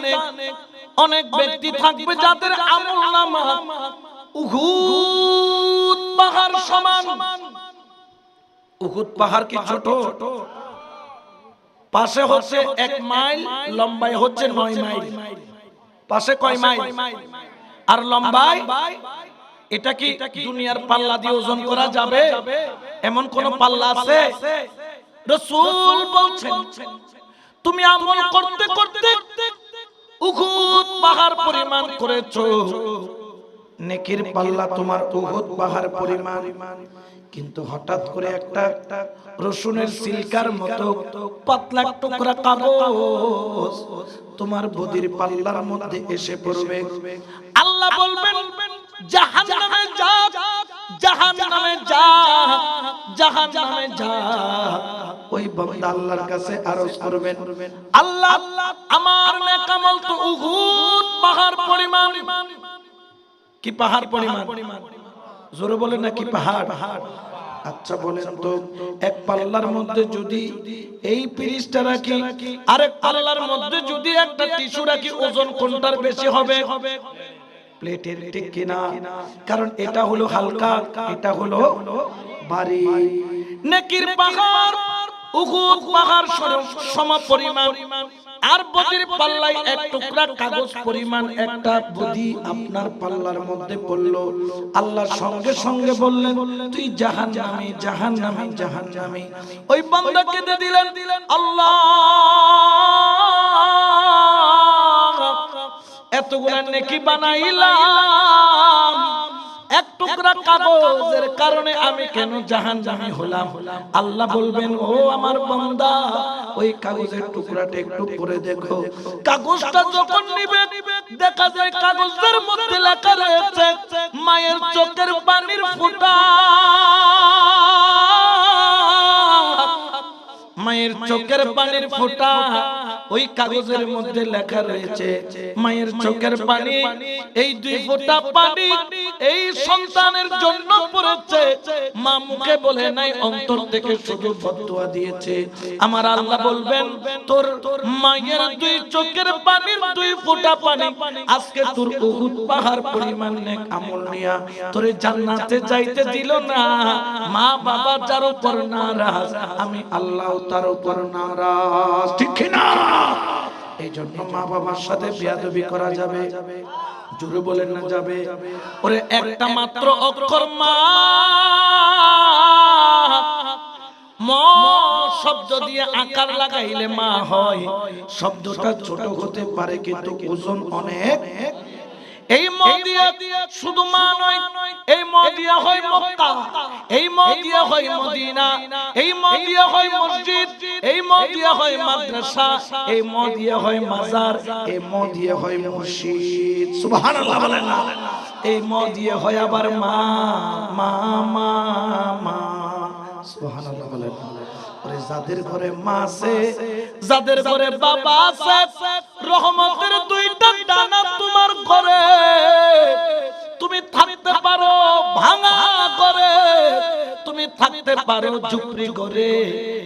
ময়দানে অনেক ব্যক্তি থাকবে যাদের আমল নামা উহুদ পাহাড় সমান। উহুদ পাহাড় কি ছোট? পাশে হচ্ছে এক মাইল, লম্বায় হচ্ছে নয় মাইল। পাশে কয় মাইল? আর লম্বায়? এটা কি দুনিয়ার পাল্লা দিয়ে ওজন করা যাবে? এমন কোন পাল্লা আছে? রসুল বলছেন, তুমি আমল করতে করতে উহুদ পাহাড় পরিমাণ করেছ। নেকির পাল্লা তোমার উহুদ পাহাড় পরিমাণ। কিন্তু হঠাৎ করে একটা রসুনের সিলকার মতো পাতলা টুকরা কাগজ তোমার বদির পাল্লার মধ্যে এসে পড়বে। আল্লাহ বলবেন জাহান্নামে যা জাহান্নামে যা জাহান্নামে যা। ওই বান্দা আল্লাহর কাছে আরজ করবেন। আল্লাহ আমার নেকামল তো উহুদ পাহাড় পরিমাণ। কি পাহাড় পরিমাণ? জোরে বলেন না কি পাহাড়? আচ্ছা বলেন তো এক পাল্লার মধ্যে যদি এই পিরিশটা রাখি আরেক পাল্লার মধ্যে যদি একটা টিস্যু রাখি ওজন কোনটার বেশি হবে? প্লেটের ঠিক কিনা? কারণ এটা হলো হালকা, এটা হলো ভারী। নেকির পাহাড়, উহুদ পাহাড় সম পরিমাণ আর বদির পাল্লাই এক টুকরা কাগজ পরিমাণ একটা বদি আপনার পাল্লার মধ্যে পড়ল। আল্লাহ সঙ্গে সঙ্গে বললেন, তুই জাহান নামে জাহান নামে জাহান নামে ওই বান্দাকে দিলেন, আল্লাহ! এতগুলা নেকি বানাইলাম? এক টুকরা কাগজের কারণে আমি কেন জাহান জামি হলাম? আল্লাহ বলবেন ও আমার বান্দা ওই কাগজের টুকরাটা একটু পরে দেখো। কাগজটা যখন নিবে দেখা যায় কাগজের মধ্যে লেখা রয়েছে মায়ের চোখের পানির ফুটা। মায়ের চোখের পানির ফোঁটা। ওই কাগজের মধ্যে লেখা রয়েছে মায়ের চোখের পানি এই দুই ফোঁটা পানি এই সন্তানের জন্য পড়েছে। মা মুখে বলে, নাই, অন্তর থেকে শুধু ফতোয়া দিয়েছে। আমার আল্লাহ বলবেন, তোর মায়ের দুই চোখের পানির দুই ফোঁটা পানি। আজকে তোর উহুদ পাহাড় পরিমাণ নেক আমল নিয়া তোরে জান্নাতে যাইতে দিল না। মা বাবা যার উপর নারাজ, আমি আল্লাহ তার উপর নারাজ। ঠিক না? এই জন্য মা বাবার সাথে বিয়াদবি করা যাবে। জোরে বলেন না যাবে। ওরে একটা মাত্র অক্ষর মা। ম শব্দ দিয়ে আকার লাগাইলে মা হয়। শব্দটা ছোট হতে পারে কিন্তু ওজন অনেক। এই মদিয়া শুধু মা নয় এই মদিয়া হয় মক্কা। এই মদিয়া হয় মদিনা। এই মদিয়া হয় মসজিদ। এই মদিয়া হয় মাদ্রাসা এই মদিয়া হয় মাজার এই মদিয়া হয় মসজিদ। সুবহানাল্লাহ বলেন না। এই মদিয়া হয় আবার মা মা। মা মা সুবহানাল্লাহ বলেন ওরে যাদের ঘরে মা আছে যাদের ঘরে বাবা আছে রহমতের দুইটা ডানা তোমার ঘরে। তুমি থাকতে পারো ভাঙা করে তুমি থাকতে পারো ঝুপড়ি করে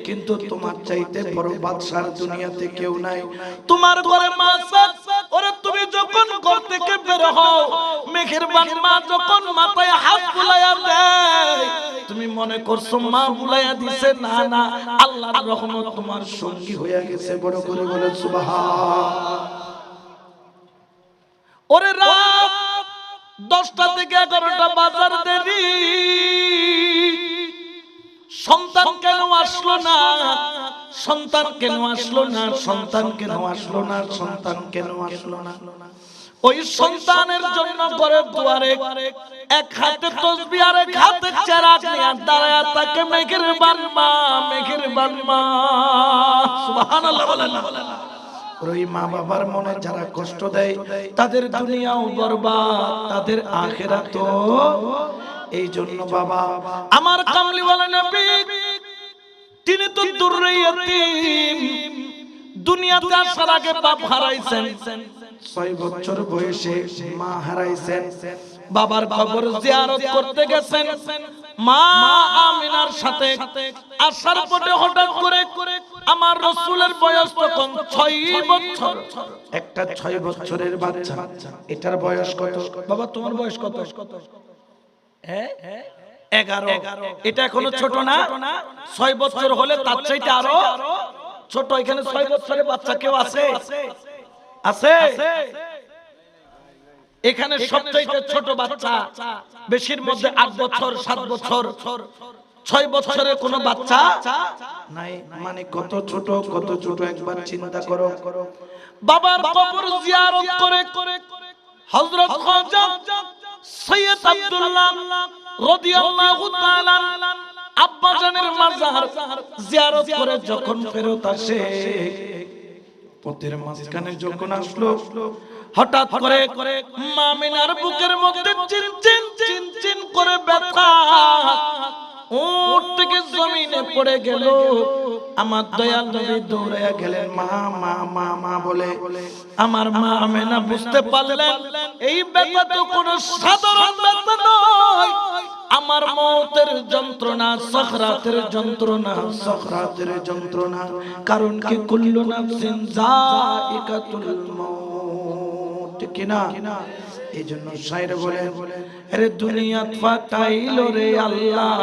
কিন্তু তোমার চাইতে বড় বাদশার দুনিয়াতে কেউ নাই। তোমার ঘরে মা ওরে তুমি যখন ঘর থেকে বের হও মেঘের বান মা যখন মাথায় হাত বুলাইয়া দেয় তুমি মনে করছ মা বুলাইয়া দিছে? না না আল্লাহর রহমত তোমার সঙ্গী হইয়া গেছে বড় করে বলে সুবহান ওরে রাত দশটা থেকে এগারোটা বাজার সন্তান কেন আসলো না? সন্তান কেন আসলো না? সন্তান কেন আসলো না? সন্তান কেন আসলো না? ওই সন্তানের জন্য করে দুয়ারে এক হাতে তসবি আর এক হাতে চেরাগ নিয়ে দাঁড়ায় তাকে মেঘের বানমা মেঘের বানমা সুবহানাল্লাহ বলেন না। ওই মা বাবার মনে যারা কষ্ট দেয় তাদের দুনিয়াও বরবাদ তাদের আখেরা তো এই জন্য বাবা আমার কামলি বলে নবী তিনি তো ইয়তীম দুনিয়াতে আসার আগে বাপ হারাইছেন। ছয় বছর বয়সে মা হারাইছেন। বাবার জিয়ারত করতে গেছেন। মা আমিনার সাথে আসার পথে হঠাৎ করে আমার রসুলের বয়স তখন ছয় বছর। একটা ছয় বছরের বাচ্চা। এটার বয়স কত? বাবা তোমার বয়স কত? এগারো। এটা এখনও ছোট না। ছয় বছর হলে তার চাইতে আরও ছোট। এখানে ছয় বছরের বাচ্চা কেউ আছে? আছে? এখানে সবচাইতে ছোট বাচ্চা বেশির মধ্যে আট বছর সাত বছর। ছয় বছরের কোন বাচ্চা নাই মানে কত ছোট কত ছোট একবার চিন্তা করো। বাবার কবর জিয়ারত করে করে হযরত খাজা সৈয়দ আব্দুল্লাহ রাদিয়াল্লাহু তাআলা আব্বা জানের মাজার জিয়ারত করে যখন ফেরত আসে, পথের মাঝখানে যখন আসলো, হঠাৎ করে মামিনার বুকের মধ্যে চিন চিন চিন চিন করে ব্যথা উঠ থেকে জমিনে পড়ে গেল। আমার দয়াল নবী দৌড়ে গেলেন, মা মা মা মা বলে। আমার মা আমেনা বুঝতে পারলেন, এই ব্যথা তো কোনো সাধারণ ব্যথা নয়। আমার মৌতের যন্ত্রণা সখরাতের যন্ত্রণা সখরাতের যন্ত্রণা। কারণ কি কুল্লু নাফসিন যায়িকাতুল মাউত কিনা? এই জন্য শায়ের বলেন, আরে দুনিয়া ফাটাইল রে আল্লাহ।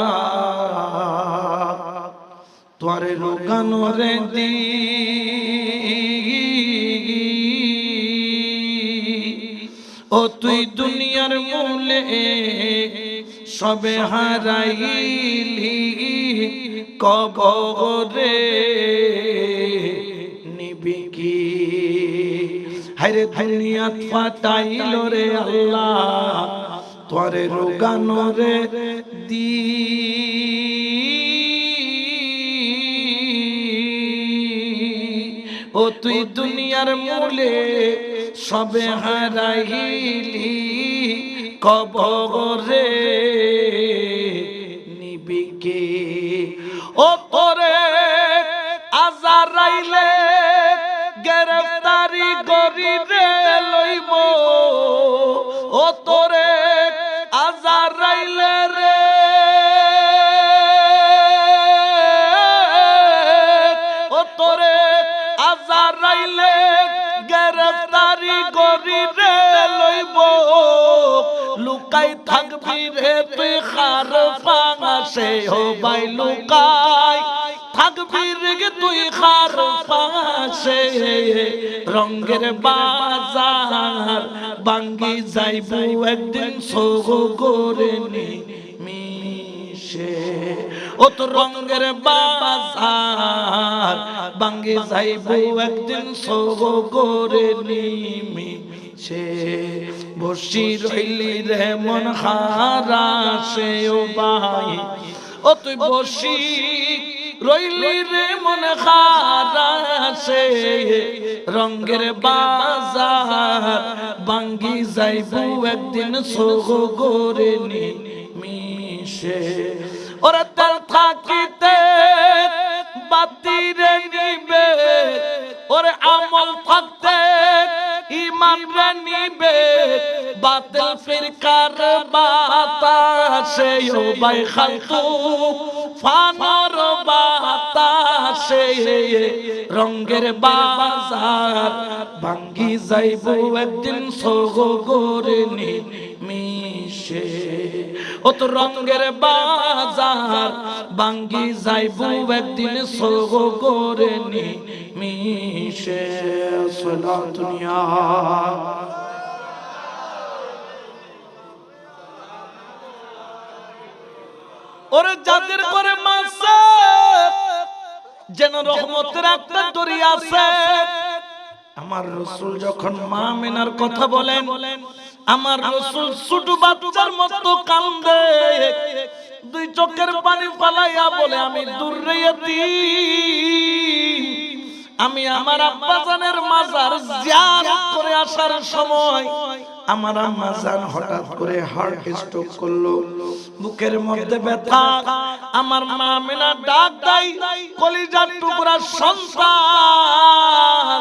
তোরে রোগানো রে দি ও তুই দুনিয়ার মূলে সবে হারাইলি কবরে। হায়রে দুনিয়া ফাটাইল রে আল্লাহ তোরে রোগানো রে দি ও তুই দুনিয়ার মূলে সবে হারাইলি, কবরে নিবিকে ও তোরে আজারাইলে গ্রেফতারি করি রে লইব। ও তোরে আজারাইলে রে। ও তোরে আজারাইলে গ্রেফতারি করি রে লইব। লুকাই থাকবি রে তুই খার পাঙাসে ও বাই লুকাই। থাকবি তুই খার পাশে। রঙ্গের বাজার বাঙ্গি যাইব একদিন সোগো করে মিশে। ও তো রঙ্গের বাজার বাঙ্গি যাইব একদিন সোগো করে নি মিশে। বসি রইলি রে মন হারা সে ও ভাই ও তুই বসি রইলি রে মন খারাসে রঙ্গের বাজার বাঙ্গি যাইবু একদিন সোগো গোরে নি মিশে ওরা তেল থাকিতে বাতিরে নিবে, ওরে আমল থাকতে ইমান রে নিবে, বাতিল ফিরকার বাতাসে, ও খালকু বাতাসে, রঙ্গের বাজার ভাঙ্গি যাইব একদিন সোগো গোরে মিশে ও তো রঙ্গের বাজার বাঙ্গি যাইব একদিন সোগো গোরে নি মিশে সলাতুনিয়া ওরে যাদের করে মাসে, যেন রহমতের একটা দরিয়া আছে। আমার রসুল যখন মা মেনার কথা বলেন আমার রসুল ছোট বাচ্চার মতো কান্দে। দুই চোখের পানি পালাইয়া বলে, আমি দূর আমি আমার আব্বাজানের মাজার জিয়ারত করে আসার সময় আমার আম্মা জান হঠাৎ করে হার্ট স্ট্রোক করল। বুকের মধ্যে ব্যথা। আমার মা মেনা ডাক দেয়, কলিজার টুকরা সন্তান,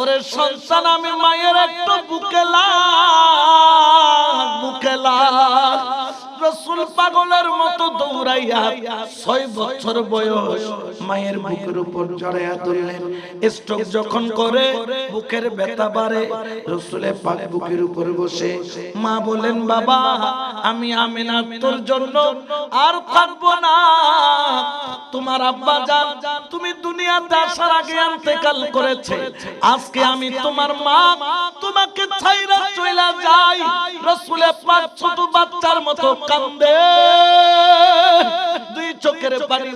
ওরে সন্তান আমি মায়ের একটু বুকে লাগ বুকে লাগ রসুল পাগলের মতো দৌড়াইয়া ছয় বছর বয়স মায়ের বুকের উপর জড়াইয়া ধরলেন। স্ট্রোক যখন করে, বুকের ব্যথা বাড়ে। রসুলে পাক বুকের উপর বসে, মা বলেন বাবা, আমি আমিনা, তোর জন্য আর থাকব না। তোমার আব্বা জান তুমি দুনিয়াতে আসার আগে ইন্তেকাল করেছে। আজকে আমি তোমার মা, তোমাকে ছাইরা চইলা যাই। রসুলে ছোট বাচ্চার মতো কান্দে। দুই চোখের পানি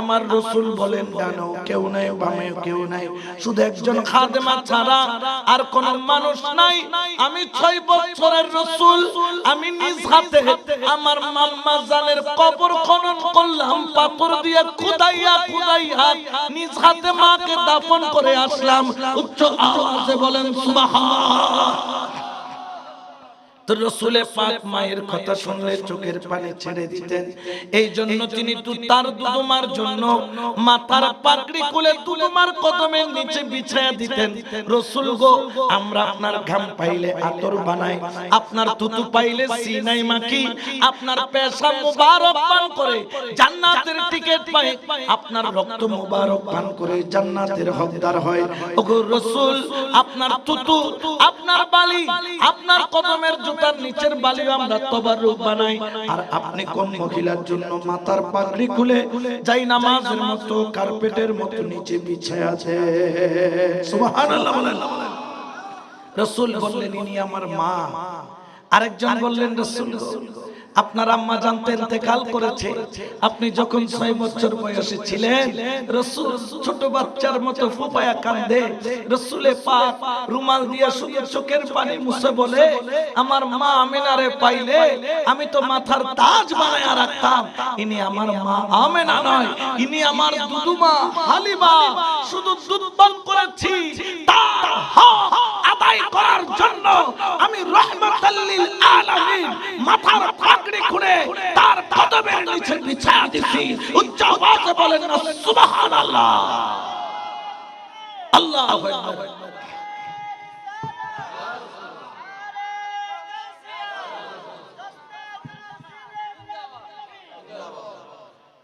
আমার রসুল বলেন কেউ নাই, বামে কেউ নাই। শুধু একজন খাদেমা ছাড়া আর কোন মানুষ নাই। আমি ছয় বছরের রসুল। আমি নিজ হাতে আমার মাম্মা জানের কবর খনন করলাম, পাথর দিয়ে খুদাইয়া খুদাইয়া নিজ হাতে মাকে দাফন করে আসলাম। উচ্চ আওয়াজে বলেন সুবহান তো রসুলে পাক মায়ের কথা শুনলে চোখের পানি ছেড়ে দিতেন। এই জন্য তিনি তার দুদুমার জন্য মাথার খুলে দুদুমার কদমের নিচে বিছায়া দিতেন। রসুল গো আমরা আপনার ঘাম পাইলে আতর বানাই। আপনার তুতু পাইলে সিনাই মাখি। আপনার পেশা মুবারক পান করে। জান্নাতের টিকিট পাই। আপনার রক্ত মুবারক পান করে। জান্নাতের হকদার হয়। ওগো রসুল আপনার তুতু আপনার বালি। আপনার কদমের জুতার নিচের বালি আমরা তোবার রূপ বানাই। আর আপনি কোন মহিলার জন্য মাথার পাগড়ি খুলে যাই নামাজের মতো কার্পেটের মতো নিচে বিছে আছে। সুবহানাল্লাহ রসুল বললেন ইনি আমার মা। আরেকজন বললেন রসুল আপনার আম্মা জানতে ইন্তেকাল করেছে। আপনি যখন ছয় বছর বয়সে ছিলেন, রসুল ছোট বাচ্চার মতো ফুপায়া কান্দে, রসুলে পাক রুমাল দিয়ে শুধু চোখের পানি মুছে বলে, আমার মা আমিনারে পাইলে আমি তো মাথার তাজ বানায় রাখতাম। ইনি আমার মা আমেনা নয়, ইনি আমার দুদুমা হালিমা। শুধু দুধ পান করেছি তার আদায় করার জন্য আমি রহমতাল্লিল আলামিন মাথার পাগড়ি খুলে তার কদমের নিচে বিছায়া দিছি। উচ্চ আওয়াজে বলেন না সুবহানাল্লাহ। আল্লাহু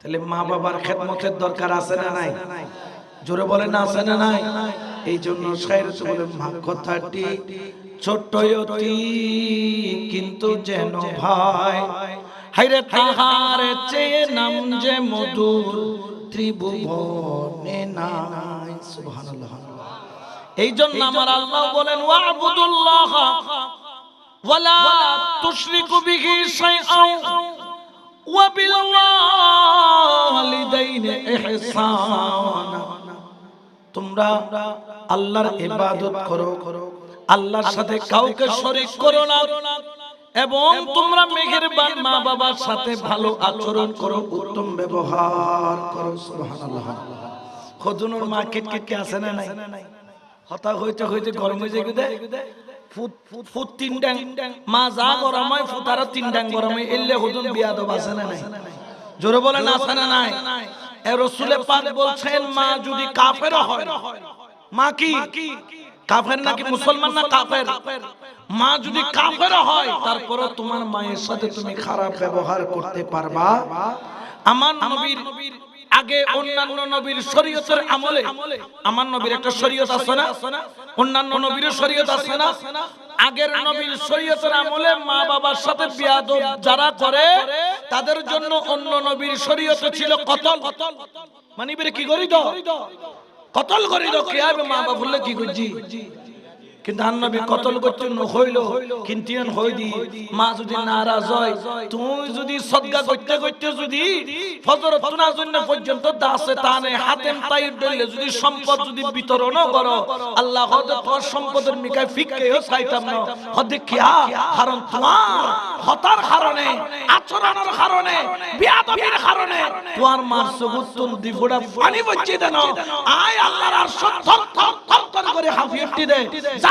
তাহলে মা বাবার খেদমতের দরকার আছে না নাই? জোরে বলে না আছে না নাই? এই জন্য বলে কথাটি ছোট্ট অতি, কিন্তু যেন ভাই। হাইরে তাহার চেয়ে নাম যে মধুর ত্রিভুবনে নাই, সুবহানাল্লাহ। এই জন্য আমার আল্লাহ বলেন, ওয়াবুদুল্লাহ, ওয়ালা তুশরিকু বিহি শাইআন ওয়াবিলওয়ালিদাইনি ইহসানা। তোমরা আল্লাহর ইবাদত করো, আল্লাহর সাথে কাউকে শরীক করো না। এবং তোমরা মেহেরবান মা বাবার সাথে ভালো আচরণ করো, উত্তম ব্যবহার করো, সুবহানাল্লাহ। খজুনুর মা কেটকে আছে না নাই? হতা হইতে হইতে গরম হয়ে যায় গুদে ফুট ফুট তিন ড্যাং। মা যা গরম হয় ফুট তিন ড্যাং গরম হয় এলে হুদুন বিয়া দব আছে না নাই? জোরে বলেন আছে না নাই? রসুলে পাক বলছেন মা যদি কাফের হয় মা কি? কাফের নাকি মুসলমান না কাফের? মা যদি কাফের হয় তারপরে তোমার মায়ের সাথে তুমি খারাপ ব্যবহার করতে পারবা? আমার নবীর আগে অন্যান্য নবীর শরীয়তের আমলে আমার নবীর একটা শরীয়ত আছে না? অন্যান্য নবীর শরীয়ত আছে না? আগের নবীর শরীয়তের আমলে মা বাবার সাথে বিয়াদব যারা করে তাদের জন্য অন্য নবীর শরীয়তে ছিল কতল। মানে কি করি তো কতল করি তো কে মা বাবা বললে কি করছি কিন্তু আন্নবী কতল করতে হইল কিন্তু হই দি মা যদি নারাজ হয় তুই যদি সদগা করতে করতে যদি ফজর তুনা জন্য পর্যন্ত দাসে তানে হাতেম তাই ডইলে যদি সম্পদ যদি বিতরণ করো আল্লাহ হদে তোর সম্পদের মিকায় ফিককেও চাইতাম না। হদে কিয়া কারণ তোমার হতার কারণে আচরণের কারণে বিয়াদবির কারণে তোমার মার তুল দিফুড়া পানি বচ্চি দেন আয় আল্লাহর আর সত্য থর থর করে হাফিয়টি দে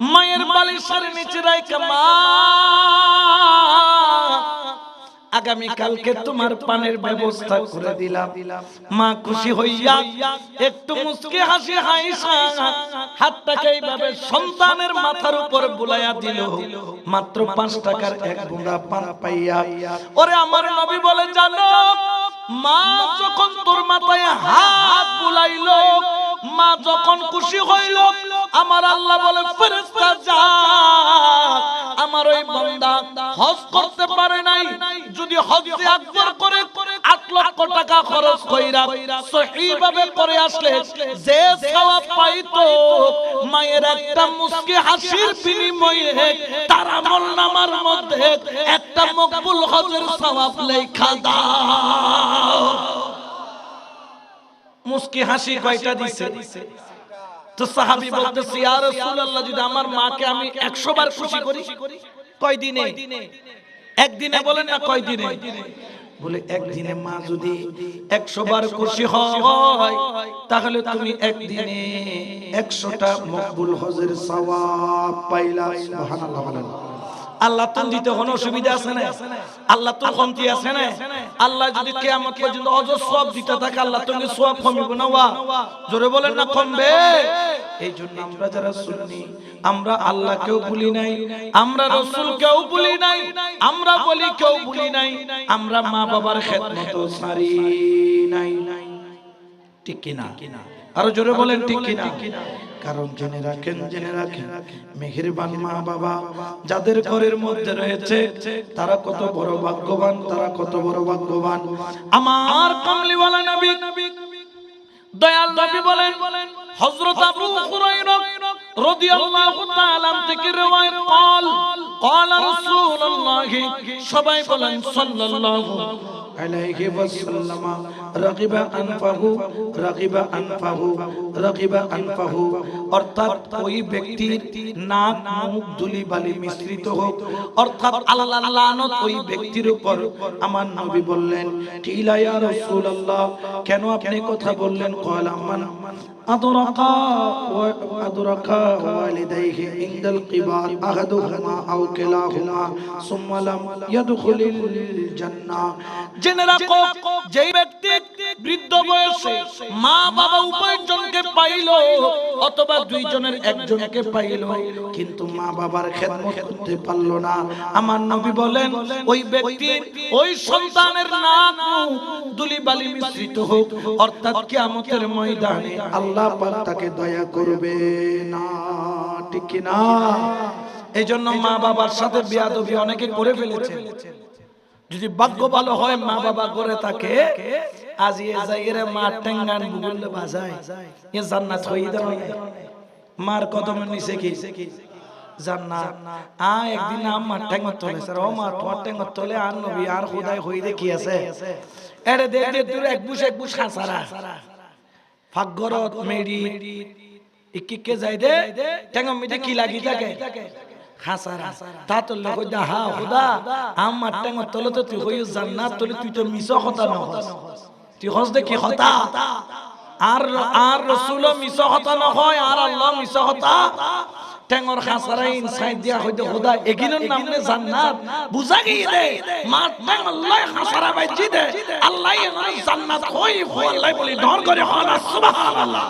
মায়ের বালিশের নিচে রাইকা মা। আগামী কালকে তোমার পানের ব্যবস্থা করে দিলাম। মা খুশি হইয়া একটু মুসকে হাসি হাইসা হাতটাকে এইভাবে সন্তানের মাথার উপর বুলাইয়া দিল। মাত্র পাঁচ টাকার এক বুঁদা পান পাইয়া। ওরে আমার নবী বলে জানো মা যখন তোর মাথায় হাত বুলাইলো মা যখন খুশি হইল আমার আল্লাহ বলে, ফেরেশতা যা আমার ওই বান্দা হজ করতে পারে নাই। যদি হজ আকবর করে 8 লক্ষ টাকা খরচ কইরা সহিভাবে করে আসলে, যে সওয়াব মায়ের একটা মুস্কি হাসির বিনিময়ে তার আমল নামার মধ্যে একটা মকবুল হজের সওয়াব লেখা দাও। মুস্কি হাসি কয়টা দিছে? তো সাহাবি বলতেছে, ইয়া রাসূলুল্লাহ, যদি আমার মাকে আমি 100 বার খুশি করি কয় দিনে একদিনে বলেন না কয় দিনে বলে, একদিনে মা যদি 100 বার খুশি হয়, তাহলে তুমি একদিনে 100টা মকবুল হজের সওয়াব পাইলা, সুবহানাল্লাহ, বলেন। আল্লাহ তো দিতে কোনো অসুবিধা আছে না আল্লাহ তো কমতি আছে না আল্লাহ যদি কিয়ামত পর্যন্ত অজর সব দিতে থাকে, আল্লাহ তুমি সব কমিব না ওয়া। জোরে বলেন না কমবে এই জন্য আমরা যারা শুনি আমরা আল্লাহকেও ভুলি নাই, আমরা রসুলকেও ভুলি নাই, আমরা বলি কেউ ভুলি নাই, আমরা মা বাবার খেদমত সারি নাই। ঠিক কিনা? আরও জোরে বলেন, ঠিক কিনা? কারণ জেনে রাখেন জেনে রাখেন মেহেরবান মা বাবা যাদের ঘরের মধ্যে রয়েছে তারা কত বড় ভাগ্যবান তারা কত বড় ভাগ্যবান আমার কামলিওয়ালা নবী দয়াল নবী বলেন হযরত আবু হুরায়রা রাদিয়াল্লাহু তাআলা থেকে রওয়ায়াত قال قال رسول الله সবাই বলেন সাল্লাল্লাহু আলাইহি ওয়াসাল্লাম রাগিবা আনফাহু রাগিবা আনফাহু রাগিবা আনফাহু অর্থাৎ ওই ব্যক্তির নাক মুখ ধুলি বালি মিশ্রিত হোক অর্থাৎ আল্লাহ লানত ওই ব্যক্তির উপর আমার নবী বললেন কিলা ইয়া রাসূলুল্লাহ কেন আপনি কথা বললেন قال আমান أدركا وأدركا والديه عند القبار أحدهما أو كلاهما ثم لم يدخل الجنة জেনে রাখো যেই ব্যক্তি বৃদ্ধ বয়সে মা বাবা উভয়জনকে পাইল অথবা দুইজনের একজনকে পাইল কিন্তু মা বাবার খেদমত করতে পারল না আমার নবী বলেন ওই ব্যক্তির ওই সন্তানের নাম দুলি বালি মিশ্রিত হোক অর্থাৎ কিয়ামতের ময়দানে আল্লাহ পাক তাকে দয়া করবে না, ঠিক কি না এই জন্য মা বাবার সাথে বিয়াদবি অনেকে করে ফেলেছে যদি ভাগ্য ভালো হয়, মা বাবা করে থাকে, আজ এ জায়গায় মা টেঙ্গান বুগুল বাজায়, এ জান্নাত হই দাও মার কদম নিছে কি? জান্নাত। আ একদিন আম্মা টেঙ্গর তোলে স্যার ও মা, তোমার টেঙ্গর তোলে আর নবী, আর খোদাই দে কি আছে? এরে দে দে, দূর এক বুশ এক বুশ খাসারা ফাগরত মেডি ইকিকে যাই দে টেঙ্গ মিটে কি লাগি থাকে। খাসারা। তা তো লোক হা খোদা আমার টেঙ্গ তলে তো তুই হইও জান্নাত, তলে তুই তো মিছ কথা নহস। তুই হস দে কি কথা আর আর রাসূল মিছ কথা নহয়, আর আল্লাহ মিছ কথা টেঙ্গর খাসারাইন সাইদ দিয়া হইতে খোদা এগিনের নামে জান্নাত বুঝা গই দে। মা টেঙ্গ আল্লাহ খাসারা বাইজি দে। আল্লাহ জান্নাত হই হো আল্লাহ বলি ডর করে হন সুবহানাল্লাহ।